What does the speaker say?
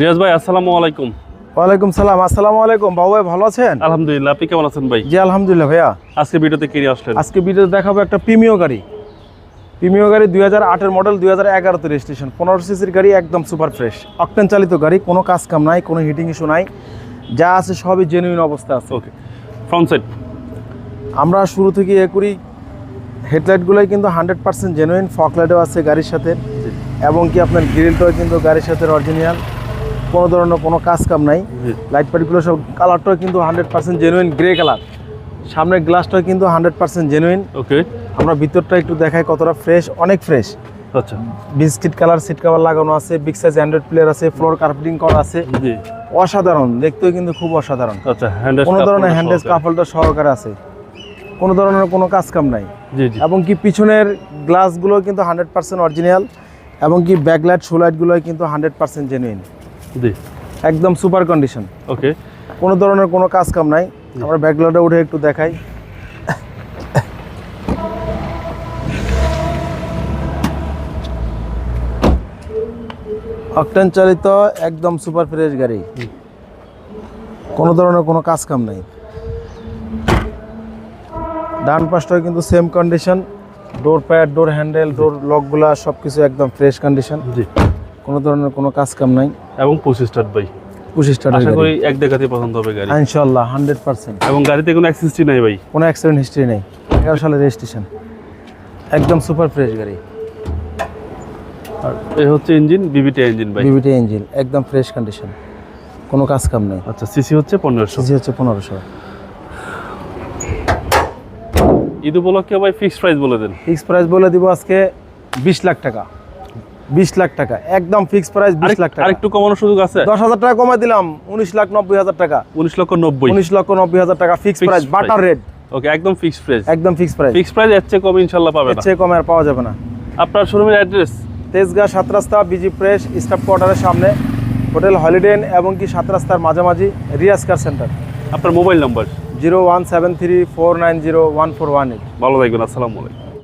রিয়াজ ভাই আসসালামু আলাইকুম। ওয়ালাইকুম সালাম আসসালামু আলাইকুম। বাবু ভাই ভালো আছেন? আলহামদুলিল্লাহ আপনি কেমন আছেন ভাই? জি আলহামদুলিল্লাহ ভাইয়া। আজকে ভিডিওতে কে নিয়ে আসলেন? আজকে ভিডিও দেখাবো একটা প্রিমিয় গাড়ি। প্রিমিয় গাড়ি দুই হাজার আটের মডেল দুই হাজার এগারোতে রেজিস্ট্রেশন পনেরো সিসির গাড়ি একদম সুপার ফ্রেশ অকটেন চালিত গাড়ি কোনো কাজ কাম নাই কোনো হিটিং ইস্যু নাই। যা আছে সবই জেনুইন অবস্থা আছে। ওকে ফ্রন্ট সাইড আমরা শুরু থেকে এ করি। হেডলাইটগুলোই কিন্তু হান্ড্রেড পার্সেন্ট জেনুইন ফকলাইটও আছে গাড়ির সাথে। এবং কি আপনার গ্রিলটাও কিন্তু গাড়ির সাথে অরিজিনাল কোনো ধরনের কোনো কাজ কাম নাই। লাইট পার্টিগুলো সব কালারটাও কিন্তু hundred percent genuine grey colour সামনের গ্লাসটাও কিন্তু হান্ড্রেড পার্সেন্ট জেনুইন ওকে আমরা ভিতরটা একটু দেখাই কতটা ফ্রেশ অনেক ফ্রেশ আচ্ছা। বিস্কিট কালার সিট কাভার লাগানো আছে বিগ সাইজ অ্যান্ড্রয়েড প্লেয়ার আছে ফ্লোর কার্পেটিং করা আছে। অসাধারণ দেখতেও কিন্তু খুব অসাধারণ। আচ্ছা কোনো ধরনের হ্যান্ডেজ কাপলটা সহকারে। আছে। কোনো ধরনের কোনো কাজ কাম নাই। এবং কি পিছনের গ্লাসগুলো কিন্তু হান্ড্রেড পার্সেন্ট অরিজিনাল এবং কি ব্যাকলাইট শোলাইটগুলো কিন্তু হান্ড্রেড পার্সেন্ট জেনুইন জি। একদম সুপার কন্ডিশন। ওকে। কোনো ধরনের কোনো কাজ কাম নাই। আমরা ব্যাকলাইটে উঠে একটু দেখাই। অকটেন চালিত একদম সুপার ফ্রেশ গাড়ি। কোনো ধরনের কোনো কাজ কাম নাই। ডান পাশটাও কিন্তু same condition door pad door handle door লকগুলা সব কিছু একদম ফ্রেশ কন্ডিশন জি। কোনো ধরনের কোনো কাজ কাম নাই। এবং পঁচিশ স্টার্ট ভাই। পঁচিশ টাকা আশা করি এক দেখাতে পছন্দ হবে গাড়ি। ইনশাল্লাহ হান্ড্রেড পার্সেন্ট এবং গাড়িতে কোনো অ্যাক্সিসটি নাই ভাই। কোনো অ্যাক্সিডেন্ট হিস্ট্রি নেই। এগারো সালের রেজিস্ট্রেশন একদম সুপার ফ্রেশ গাড়ি। আর এই হচ্ছে ইঞ্জিন বিবিটি ইঞ্জিন ভাই। বিবিটি ইঞ্জিন একদম ফ্রেশ কন্ডিশন কোনো কাজ কাম নেই। আচ্ছা সিসি হচ্ছে পনেরোশো। সিসি হচ্ছে পনেরোশো। ঈদ উপলক্ষে ভাই ফিক্সড প্রাইস বলে দেন। ফিক্স প্রাইস বলে দিব আজকে বিশ লাখ টাকা। বিশ লাখ টাকা একদম ফিক্স প্রাইস বিশ লাখ টাকা। আরেকটু কমানোর সুযোগ আছে? দশ হাজার টাকা কমাই দিলাম উনিশ লাখ নব্বই হাজার টাকা। উনিশ লক্ষ নব্বই। উনিশ লক্ষ নব্বই হাজার টাকা ফিক্স প্রাইস বাটার। রেট ওকে একদম ফিক্সড প্রাইস একদম ফিক্স প্রাইস ফিক্সড প্রাইস এর চেয়ে কম ইনশাল্লাহ পাবে এর না চেয়ে কমে আর পাওয়া যাবে না। আপনার শোরুমের অ্যাড্রেস তেজগাঁ সাত রাস্তা বিজি প্রেস স্টাফ কোয়ার্টারের সামনে। হোটেল হলিডে ইন এবং কি সাত রাস্তার মাঝামাঝি রিয়াজ কার সেন্টার আপনার mobile number? Zero one seven three four nine zero one four one eight. ভালো থাকবেন আসসালামু আলাইকুম।